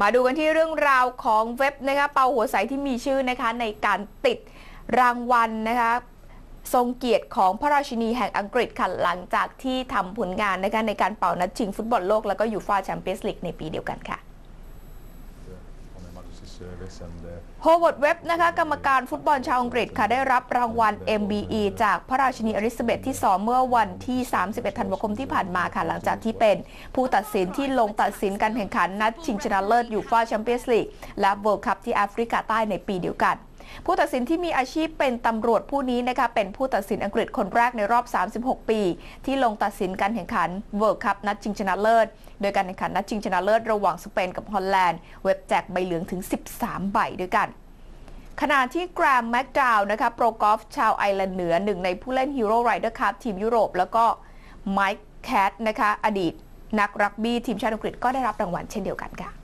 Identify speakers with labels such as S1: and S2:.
S1: มาดูกันที่เรื่องราวของเว็บนะคะเปาหัวใสที่มีชื่อนะคะในการติดรางวัลนะคะทรงเกียรติของพระราชินีแห่งอังกฤษค่ะหลังจากที่ทำผลงานนะคะในการเป่านัดชิงฟุตบอลโลก แล้วก็ยูฟาแชมเปี้ยนส์ลีกในปีเดียวกันค่ะ โฮเวิร์ดเว็บนะคะกรรมการฟุตบอลชาวอังกฤษค่ะได้รับรางวัล MBE จากพระราชินีอลิซาเบธที่ 2 เมื่อวันที่ 31 ธันวาคมที่ผ่านมาค่ะหลังจากที่เป็นผู้ตัดสินที่ลงตัดสินการแข่งขันนัดชิงชนะเลิศยูฟาแชมเปี้ยนส์ลีกและเวิลด์คัพที่แอฟริกาใต้ในปีเดียวกัน ผู้ตัดสินที่มีอาชีพเป็นตำรวจผู้นี้นะคะเป็นผู้ตัดสินอังกฤษคนแรกในรอบ 36 ปี ที่ลงตัดสินการแข่งขันเวิลด์คัพนัดชิงชนะเลิศ โดยการแข่งขันนัดชิงชนะเลิศระหว่างสเปนกับฮอลแลนด์ เว็บแจกใบเหลืองถึง 13 ใบด้วยกันขณะที่แกรมแม็กดาวน์นะคะโปรกอล์ฟชาวไอร์แลนด์เหนือหนึ่งในผู้เล่นฮีโร่ไรเดอร์คัพทีมยุโรป แล้วก็ไมค์แคทนะคะอดีตนักรักบี้ทีมชาติอังกฤษก็ได้รับรางวัลเช่นเดียวกันค่ะ